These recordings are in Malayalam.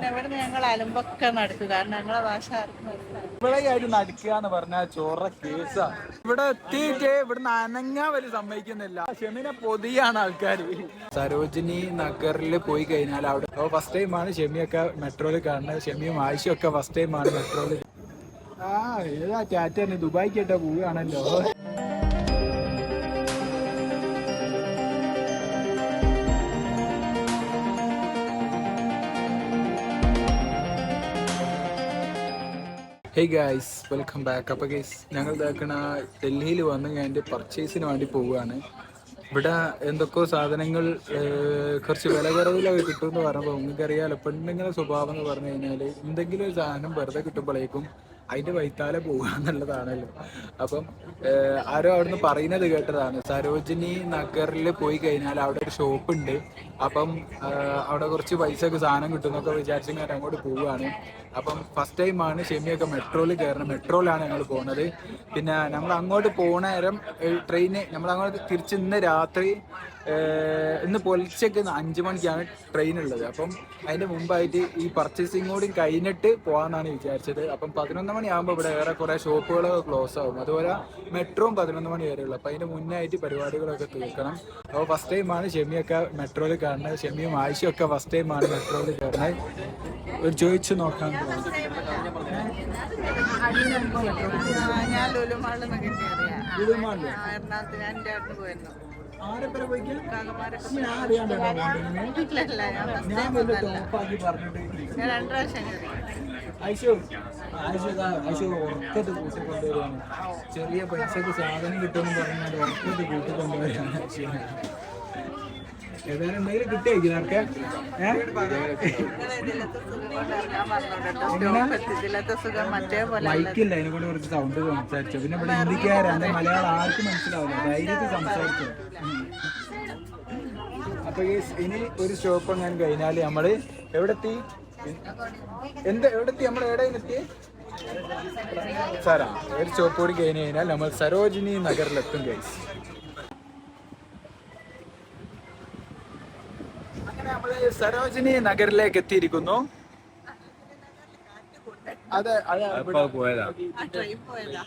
പിന്നെ ഇവിടുന്ന് ഞങ്ങൾ അലമ്പൊക്കെ കാരണം ഞങ്ങളെ ഭാഷ ആർക്കും മനസ്സിലാവില്ല. ഇവിടെയായിട്ട് നടക്കുക എന്ന് പറഞ്ഞാൽ ചോറ കേസാ. ഇവിടെ എത്തിയിട്ട് ഇവിടുന്ന് അനങ്ങാൻ വലിയ സമ്മതിക്കുന്നില്ല. ഷെമിനെ പൊതിയാണ് ആൾക്കാർ സരോജിനി നഗറിൽ പോയി കഴിഞ്ഞാൽ അവിടെ ഫസ്റ്റ് ടൈമാണ് ഷെമിയൊക്കെ മെട്രോയിൽ കാണുന്നത്. ഷെമിയും ആയിഷയൊക്കെ ഒക്കെ ഫസ്റ്റ് ടൈമാണ് മെട്രോയിൽ ആ ഏതാ ടാറ്റ ദുബായിക്കേട്ടാ പോവുകയാണല്ലോ. ഹേ ഗായ്സ് വെൽക്കം ബാക്ക് അപ്പോൾ ഗൈസ് ഞങ്ങൾ ഇതാക്കണ ഡൽഹിയിൽ വന്ന് ഞാൻ എന്റെ പർച്ചേസിന് വേണ്ടി പോവുകയാണ്. ഇവിടെ എന്തൊക്കെയോ സാധനങ്ങൾ കുറച്ച് വില കുറവിലൊക്കെ കിട്ടുമെന്ന് പറഞ്ഞപ്പോൾ നിങ്ങൾക്കറിയാമല്ലോ പെണ്ണുങ്ങളുടെ സ്വഭാവം എന്ന് പറഞ്ഞു കഴിഞ്ഞാൽ എന്തെങ്കിലും ഒരു സാധനം വെറുതെ കിട്ടുമ്പോഴേക്കും അതിന്റെ വൈത്താലെ പോവുക എന്നുള്ളതാണല്ലോ. അപ്പം ആരോ അവിടുന്ന് പറയുന്നത് കേട്ടതാണ്. സരോജിനി നഗറിൽ പോയി കഴിഞ്ഞാൽ അവിടെ ഒരു ഷോപ്പ് ഉണ്ട് അപ്പം അവിടെ കുറച്ച് പൈസക്ക് സാധനം കിട്ടുമെന്നൊക്കെ വിചാരിച്ചു ഞാൻ അങ്ങോട്ട് പോവുകയാണ്. അപ്പം ഫസ്റ്റ് ടൈമാണ് ഷെമിയൊക്കെ മെട്രോയിൽ കയറണം മെട്രോയിലാണ് ഞങ്ങൾ പോകുന്നത് പിന്നെ നമ്മൾ അങ്ങോട്ട് പോണ നേരം ട്രെയിന് നമ്മൾ അങ്ങോട്ട് തിരിച്ച് ഇന്ന് രാത്രി ഇന്ന് പുലർച്ചയ്ക്ക് അഞ്ച് മണിക്കാണ് ട്രെയിൻ ഉള്ളത്. അപ്പം അതിന്റെ മുമ്പായിട്ട് ഈ പർച്ചേസിങ് കൂടി കഴിഞ്ഞിട്ട് പോകാമെന്നാണ് വിചാരിച്ചത്. അപ്പം പതിനൊന്ന് മണിയാകുമ്പോൾ ഇവിടെ വേറെ കുറേ ഷോപ്പുകളൊക്കെ ക്ലോസ് ആകും അതുപോലെ മെട്രോയും പതിനൊന്ന് മണി വരെ ഉള്ളു അപ്പം അതിന് മുന്നേ ആയിട്ട് പരിപാടികളൊക്കെ തീർക്കണം. അപ്പോൾ ഫസ്റ്റ് ടൈമാണ് ഷെമിയൊക്കെ മെട്രോയിൽ കാണുന്നത് ഷെമിയും ആയിഷയും ഒക്കെ ഫസ്റ്റ് ടൈമാണ് മെട്രോയിൽ കയറുന്നത്. ഒരു ചോദിച്ചു നോക്കാൻ ഞാൻ ലുലുമാളിൽ നിന്ന് കിട്ടിയറിയാം ലുലുമാളിൽ? എറണാകുളത്ത് ഞാൻ എന്റെ അടുത്ത് പോയിരുന്നു. പോയിക്കാൻ ഞാൻ ഞാൻ ഫസ്റ്റ് ഞാൻ വലിയ ടോപ്പാക്കി പറഞ്ഞിട്ട് ഞാൻ രണ്ട് പ്രാവശ്യം കയറി ഐശു ഐശു ഇതാ, ഐശു ഉറക്കത്ത് കൂട്ടി കൊണ്ടുവരികയാണ് ചെറിയ പൈസക്ക് സാധനം കിട്ടുമെന്ന് പറഞ്ഞാൽ ഉറക്കത്ത് കൂട്ടി കൊണ്ടുവരികയാണ് ഐശു ഏതായാലും എന്തെങ്കിലും പോലെ അല്ല. മൈക്കില്ല അതിനെ കൊണ്ട് കുറച്ച് സൗണ്ട് സംസാരിച്ചു. പിന്നെ ഇവിടെ ഹിന്ദിക്കാരാണ് മലയാളം ആർക്കും മനസ്സിലാവില്ല. ധൈര്യത്തിൽ സംസാരിച്ചു. അപ്പൊ ഇനി ഒരു സ്റ്റോപ്പ് ഞാൻ കഴിഞ്ഞാൽ നമ്മൾ എവിടെത്തി? എന്ത് എവിടെ എത്തി നമ്മൾ എവിടെ എത്തി? സാറാ ഒരു സ്റ്റോപ്പ് കൂടി കഴിഞ്ഞ് കഴിഞ്ഞാൽ നമ്മൾ സരോജിനി നഗറിലെത്തും ഗൈസ് അങ്ങനെ നമ്മൾ സരോജിനി നഗറിലേക്ക് എത്തിയിരിക്കുന്നു. അതെ അതെ. പോയതാ. ആ ട്രെയിൻ പോയതാ.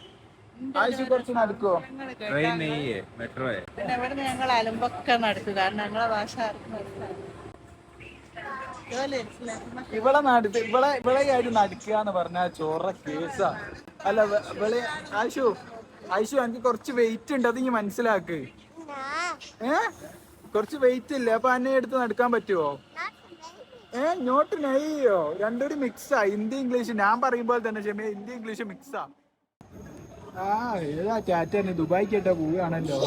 കുറച്ച് നടക്കുവോ? ഞങ്ങൾ കേട്ടാ ട്രെയിൻ നെയ്യേ മെട്രോയെ പിന്നെ ഇവിടുന്ന് ഞങ്ങൾ അലമ്പൊക്കെ നടക്കും. കാരണം ഞങ്ങളെ ഭാഷ ആർക്കും ഇവളെ നടത്ത് ഇവളെ ഇവളെ ആയിട്ട് നടക്കുക എന്ന് പറഞ്ഞാൽ ചോറ കേസാ. അല്ല ഇവളെ ആയിഷു ആയിഷു എനിക്ക് കുറച്ച് വെയിറ്റ് ഉണ്ട്. അത് ഇനി മനസ്സിലാക്ക്. ഏ? കുറച്ച് വെയിറ്റ് ഇല്ല? അപ്പൊ എന്നെ എടുത്ത് നടക്കാൻ പറ്റുമോ ഏ നോട്ട് നെയ്യോ? രണ്ടുകൂടി മിക്സാ ഹിന്ദി ഇംഗ്ലീഷ്. ഞാൻ പറയുമ്പോൾ തന്നെ ക്ഷമ ഹിന്ദി ഇംഗ്ലീഷ് മിക്സാ ആ. ഏതാ ടാറ്റ? ദുബായ് കേട്ടാ പോവുകയാണല്ലോ.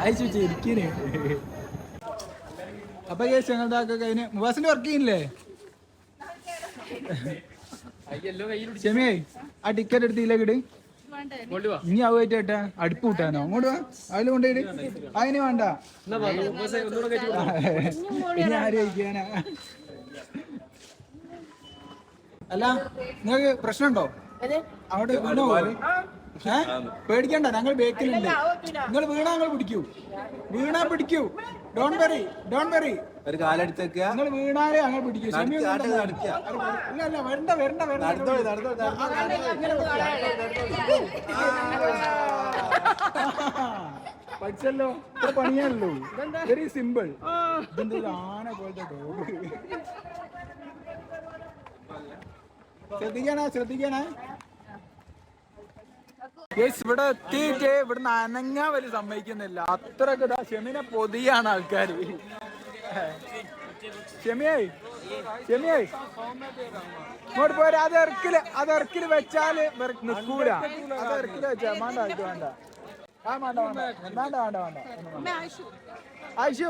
അയച്ചു ചിരിക്കിന് അപ്പൊ കേസ് ഞങ്ങളുടെ കഴിഞ്ഞ് മുവാസിന്റെ വർക്ക് ചെയ്യില്ലേ ക്ഷമേ ആ ടിക്കറ്റ് എടുത്തില്ലേക്ക് ഇട്. ഇനി ഏട്ടാ അടുപ്പ് കൂട്ടാനോ അങ്ങോട്ട് വാ അതിൽ കൊണ്ടുപോയി അതിന് വേണ്ട ഇനി ആരും കഴിക്കാനാ അല്ല നിങ്ങക്ക് പ്രശ്നമുണ്ടോ അവിടെ വീണോ ഏ പേടിക്കണ്ട ഞങ്ങൾ ബേക്കിലുണ്ട് നിങ്ങൾ വീണാ ഞങ്ങൾ പിടിക്കൂ വീണാ പിടിക്കൂ ഡോൺ വെറി ഡോൺ വെറി ഒരു കാലെടുത്തേക്ക് നിങ്ങൾ വീണാലേ ഞങ്ങൾ പിടിക്കൂ ഇല്ല ഇല്ല വരണ്ട വരണ്ട വരണ്ട പഠിച്ചല്ലോ ഇത്ര പണിയാണല്ലോ വെരി സിമ്പിൾ ഇതിന്റെ ഒരു ആന പോലത്തെ ഡോഗ് ശ്രദ്ധിക്കണേ ശ്രദ്ധിക്കണേ ഇവിടെ എത്തിയിട്ട് ഇവിടുന്ന് അനങ്ങാൻ വലിയ സമ്മതിക്കുന്നില്ല. അത്രയ്ക്ക് ഇതാ ഷെമിനെ പൊതിയാണ് ആൾക്കാർ ഷെമിയായി ഷെമിയായി ഇങ്ങോട്ട് പോരാ അത് ഇറക്കിൽ അത് ഇറക്കിൽ വെച്ചാൽ നിൽക്കൂല. അത് ഇറക്കിൽ വെച്ചാ വേണ്ട ഇത് വേണ്ട. ആ വേണ്ട വേണ്ട വേണ്ട വേണ്ട വേണ്ട. വേണ്ട. ആയിഷു.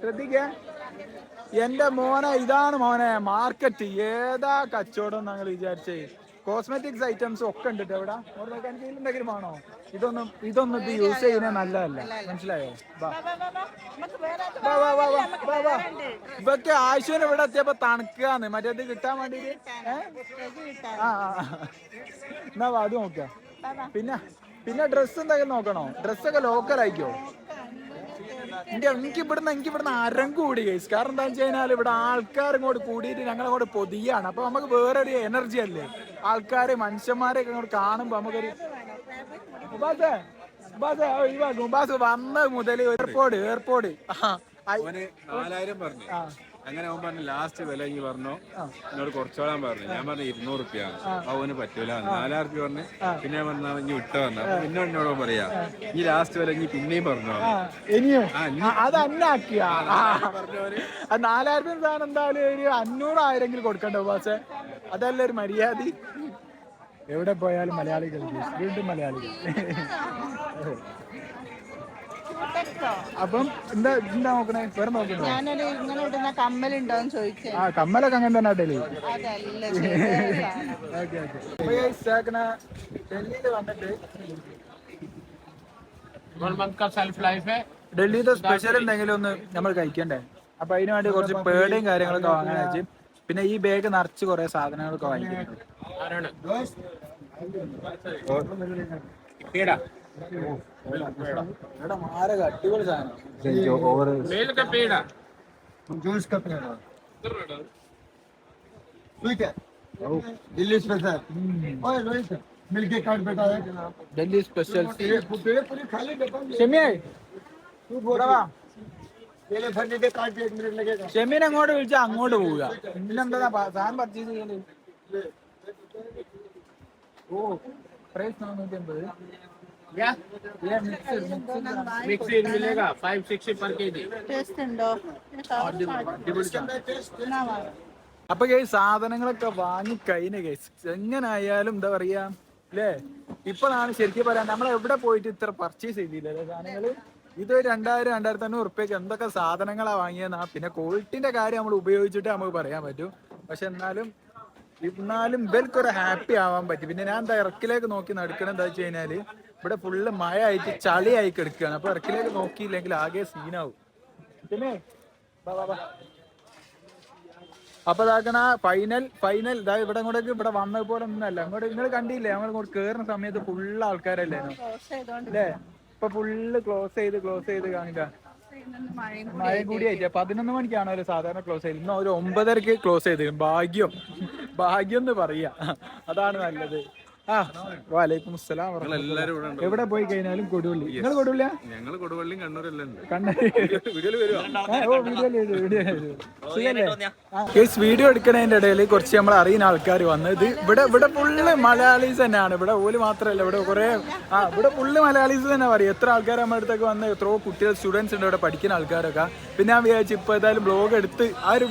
ശ്രദ്ധിക്കേ. എന്റെ മോനെ ഇതാണ് മോനെ മാർക്കറ്റ് ഏതാ കച്ചവടം ഞങ്ങൾ വിചാരിച്ചേ. കോസ്മെറ്റിക്സ് ഐറ്റംസ് ഒക്കെ ഉണ്ട് എവിടെ നോക്കാൻ എന്തെങ്കിലും ആണോ ഇതൊന്നും ഇതൊന്നും ഇത് യൂസ് ചെയ്യുന്നത് നല്ലതല്ല. മനസ്സിലായോ? ഇവക്ക് ആശുവിന് ഇവിടെ എത്തിയപ്പോ തണുക്കാന്ന്. മറ്റേത് കിട്ടാൻ ആ. എന്നാ അത് നോക്ക പിന്നെ പിന്നെ ഡ്രസ്സ് എന്തെങ്കിലും നോക്കണോ? ഡ്രസ്സൊക്കെ ലോക്കൽ ആയിക്കോ? എന്റെ എനിക്ക് ഇവിടുന്ന് എനിക്ക് ഇവിടുന്ന് അരം കൂടി ഗൈസ് കാരണം എന്താ വെച്ച് കഴിഞ്ഞാൽ ഇവിടെ ആൾക്കാർ ഇങ്ങോട്ട് കൂടിയിട്ട് ഞങ്ങളെ കൂടെ പൊതിയാണ്. അപ്പൊ നമുക്ക് വേറൊരു എനർജി അല്ലേ? ആൾക്കാരെ മനുഷ്യന്മാരെ ഇങ്ങോട്ട് കാണുമ്പോ നമുക്കൊരു ഒഴിവാക്കും. ഉബാസ് വന്ന മുതൽ എയർപോർട്ട് എയർപോർട്ട്. നാലായിരം പറഞ്ഞു. അങ്ങനെ അവൻ പറഞ്ഞു ലാസ്റ്റ് വില ഇനി പറഞ്ഞു. എന്നോട് കുറച്ചോളാൻ പറഞ്ഞു. ഞാൻ പറഞ്ഞു ഇരുന്നൂറ് റുപ്യ അവന് പറ്റൂല. നാലായിരം റുപ്യ പറഞ്ഞു. പിന്നെ പറഞ്ഞു ഇനി വിട്ട പറഞ്ഞു. അപ്പൊ പിന്നെ എന്നോട് പറയാ ഈ ലാസ്റ്റ് വില ഇനി പിന്നെയും പറഞ്ഞു. അത് അന്നാക്കിയ നാലായിരം സാധനം എന്തായാലും ഒരു അഞ്ഞൂറായിരെങ്കിലും കൊടുക്കണ്ടോ ഉബാസെ? അതല്ല ഒരു മര്യാദ. എവിടെ പോയാലും മലയാളികൾ വീണ്ടും മലയാളികൾ. അപ്പം എന്താ എന്താ നോക്കണേ? വേറെ നോക്കണോ? ഞാനൊരു ഇങ്ങനെ ഇടുന്ന കമ്മലുണ്ടോന്ന് ചോദിച്ചേ. ആ കമ്മലൊക്കെ അങ്ങനെ തന്നെ ഡൽഹി. Okay okay. ഡൽഹിയിൽ വന്നിട്ട് ഡൽഹിയിലെ സ്പെഷ്യൽ എന്തെങ്കിലും ഒന്ന് നമ്മൾ കഴിക്കണ്ടേ? അപ്പൊ അതിനു വേണ്ടി കുറച്ച് പേടയും കാര്യങ്ങളൊക്കെ വാങ്ങാൻ വെച്ച് പിന്നെ ഈ ബാഗ് നിറച്ച് കുറെ സാധനങ്ങളൊക്കെ വാങ്ങിക്കുന്നുണ്ട് ഇവിടെ മാരക അടിപൊളി സാധനം जूस का पेड़ा ठीक है दिल्ली स्पेशल ओए रोहित मिलके काट बेटा है ഡൽഹി സ്പെഷ്യൽ पेड़ पेड़ पूरी खाली डब्बा में ഷെമിയായി तू बोल पहले फंडे के काट के एक मिनट लगेगा ഷെമീനെ അങ്ങോട്ട് വിളിച്ചാൽ അങ്ങോട്ട് പോവുക പിന്നെന്താ പ- സാധനം പർച്ചേസ് ചെയ്യല് ഓ പ്രൈസ് നാനൂറ്റി അമ്പത് ടേസ്റ്റ് ഉണ്ടോ എന്നാ വാങ്ങാം. അപ്പൊ ഈ സാധനങ്ങളൊക്കെ വാങ്ങി കഴിഞ്ഞ കേസ് എങ്ങനായാലും എന്താ പറയാ അല്ലേ ഇപ്പോഴാണ് ശരിക്കും പറയാൻ നമ്മൾ എവിടെ പോയിട്ട് ഇത്ര പർച്ചേസ് ചെയ്തില്ലേ സാധനങ്ങള് ഇത് രണ്ടായിരം രണ്ടായിരത്തി അഞ്ഞൂറ് ഉറുപ്പ്യക്ക് എന്തൊക്കെ സാധനങ്ങളാണ് വാങ്ങിയെന്നാ പിന്നെ ക്വാളിറ്റിന്റെ കാര്യം നമ്മൾ ഉപയോഗിച്ചിട്ട് നമുക്ക് പറയാൻ പറ്റും പക്ഷെ എന്നാലും എന്നാലും ഇവർക്കൊരു ഹാപ്പി ആവാൻ പറ്റി പിന്നെ ഞാൻ എന്താ ഇറക്കിലേക്ക് നോക്കി നടക്കണം എന്താ വെച്ച് കഴിഞ്ഞാൽ ഇവിടെ ഫുള്ള് മഴ ആയിട്ട് ചളിയായി കിടക്കുകയാണ് അപ്പൊ ഇറക്കിലേക്ക് നോക്കിയില്ലെങ്കിൽ ആകെ സീനാവും പിന്നെ. അപ്പൊ ഇതാക്കണ ഫൈനൽ ഫൈനൽ ഇതാ ഇവിടെ ഇങ്ങോട്ടേക്ക് ഇവിടെ വന്നത് പോലെ ഒന്നല്ല ഇങ്ങോട്ട് നിങ്ങൾ കണ്ടില്ലേ നമ്മൾ ഇങ്ങോട്ട് കേറുന്ന സമയത്ത് ഫുള്ള് ആൾക്കാരല്ലേ അല്ലേ ഇപ്പൊ ഫുള്ള് ക്ലോസ് ചെയ്ത് ക്ലോസ് ചെയ്ത് കാണിക്ക മഴയും മഴ കൂടി ആയിട്ട് പതിനൊന്ന് മണിക്കാണ് മണിക്കാണല്ലോ സാധാരണ ക്ലോസ് ചെയ്ത് ഇന്ന് ഒരു ഒമ്പതരക്ക് ക്ലോസ് ചെയ്ത്. ഭാഗ്യം. ഭാഗ്യം എന്ന് പറയാ. അതാണ് നല്ലത്. വാലൈക്കും അസ്സലാം എവിടെ പോയി കഴിഞ്ഞാലും കൊടുവള്ളി. നിങ്ങൾ കൊടുവള്ളിയാ? ഞങ്ങൾ കൊടുവള്ളിയും കണ്ണൂരെല്ലാം വീഡിയോ എടുക്കണതിന്റെ ഇടയിൽ കുറച്ച് നമ്മൾ അറിയുന്ന ആൾക്കാർ വന്നത് ഇത് ഇവിടെ ഇവിടെ ഫുള്ള് മലയാളീസ് തന്നെയാണ്. ഇവിടെ ഓൽ മാത്രമല്ല ഇവിടെ കുറെ ആ ഇവിടെ ഫുള്ള് മലയാളീസ് തന്നെ പറയും. എത്ര ആൾക്കാർ നമ്മുടെ അടുത്തൊക്കെ വന്ന് എത്രയോ കുട്ടികൾ സ്റ്റുഡൻസ് ഉണ്ട് ഇവിടെ പഠിക്കുന്ന ആൾക്കാരൊക്കെ. പിന്നെ ഞാൻ വിചാരിച്ചു ഇപ്പൊ ഏതായാലും ബ്ലോഗ് എടുത്ത് ആ ഒരു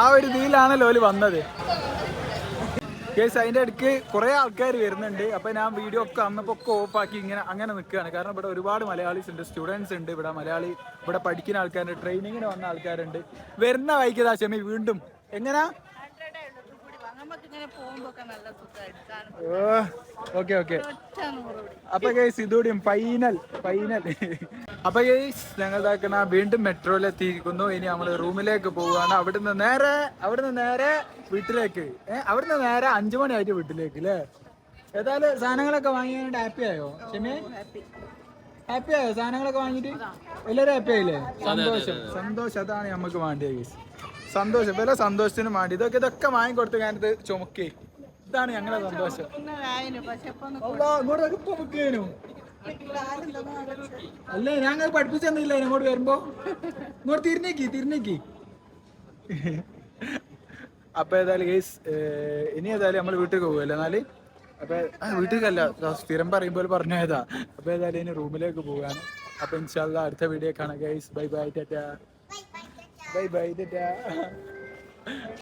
ആ ഒരു രീതിയിലാണല്ലോ ഓൽ വന്നത്. കേസ് അതിന്റെ ഇടയ്ക്ക് കുറേ ആൾക്കാർ വരുന്നുണ്ട്. അപ്പോൾ ഞാൻ വീഡിയോ ഒക്കെ അന്നപ്പോൾ ഒക്കെ ഓഫാക്കി ഇങ്ങനെ അങ്ങനെ നിൽക്കുകയാണ് കാരണം ഇവിടെ ഒരുപാട് മലയാളീസ് ഉണ്ട് സ്റ്റുഡൻസ് ഉണ്ട് ഇവിടെ മലയാളി ഇവിടെ പഠിക്കുന്ന ആൾക്കാരുണ്ട് ട്രെയിനിങ്ങിന് വന്ന ആൾക്കാരുണ്ട്. വരുന്ന വൈകിയതാ ക്ഷമി വീണ്ടും. എങ്ങനാ? ഓക്കെ ഓക്കെ അപ്പൊ കേസ് ഇതോടെയും ഫൈനൽ ഫൈനൽ അപ്പൊ ഞങ്ങൾ ഇതാക്കണ വീണ്ടും മെട്രോയിൽ എത്തിയിരിക്കുന്നു ഇനി നമ്മൾ റൂമിലേക്ക് പോവുകയാണ്. അവിടുന്ന് നേരെ അവിടുന്ന് നേരെ വീട്ടിലേക്ക്. ഏഹ് അവിടുന്ന് നേരെ അഞ്ചു മണിയായിട്ട് വീട്ടിലേക്ക് അല്ലേ ഏതായാലും സാധനങ്ങളൊക്കെ വാങ്ങിയാണ്ട് ഹാപ്പി ആയോ ക്ഷമേ ഹാപ്പി ആയോ? സാധനങ്ങളൊക്കെ വാങ്ങിയിട്ട്? എല്ലാവരും ഹാപ്പി ആയില്ലേ? സന്തോഷം. സന്തോഷം. അതാണ് നമുക്ക് വേണ്ടിയത് കേസ് സന്തോഷം. വില സന്തോഷത്തിന് വേണ്ടി. ഇതൊക്കെ ഇതൊക്കെ വാങ്ങിക്കൊടുത്ത് ഞാനിത് ചുമക്കേ. ഇതാണ് ഞങ്ങളുടെ സന്തോഷം. ഇങ്ങോട്ടൊക്കെ ഇപ്പൊ. അല്ലേ ഞങ്ങൾ പഠിപ്പിച്ചു തന്നില്ല. ഇങ്ങോട്ട് വരുമ്പോ. ഇങ്ങോട്ട് തിരിഞ്ഞേക്ക് തിരിഞ്ഞേക്ക്. അപ്പൊ ഏതായാലും ഗൈസ് ഇനി ഏതായാലും നമ്മൾ വീട്ടിൽ പോകുമല്ലോ എന്നാൽ അപ്പൊ ദാ സ്ഥിരം പറയുമ്പോൾ പറഞ്ഞു ഏതാ? അപ്പൊ ഏതായാലും ഇനി റൂമിലേക്ക് പോവാണ് അപ്പൊ ഇൻഷാല്ല അടുത്ത വീഡിയോ കാണാം guys bye bye tata. Bye bye tata.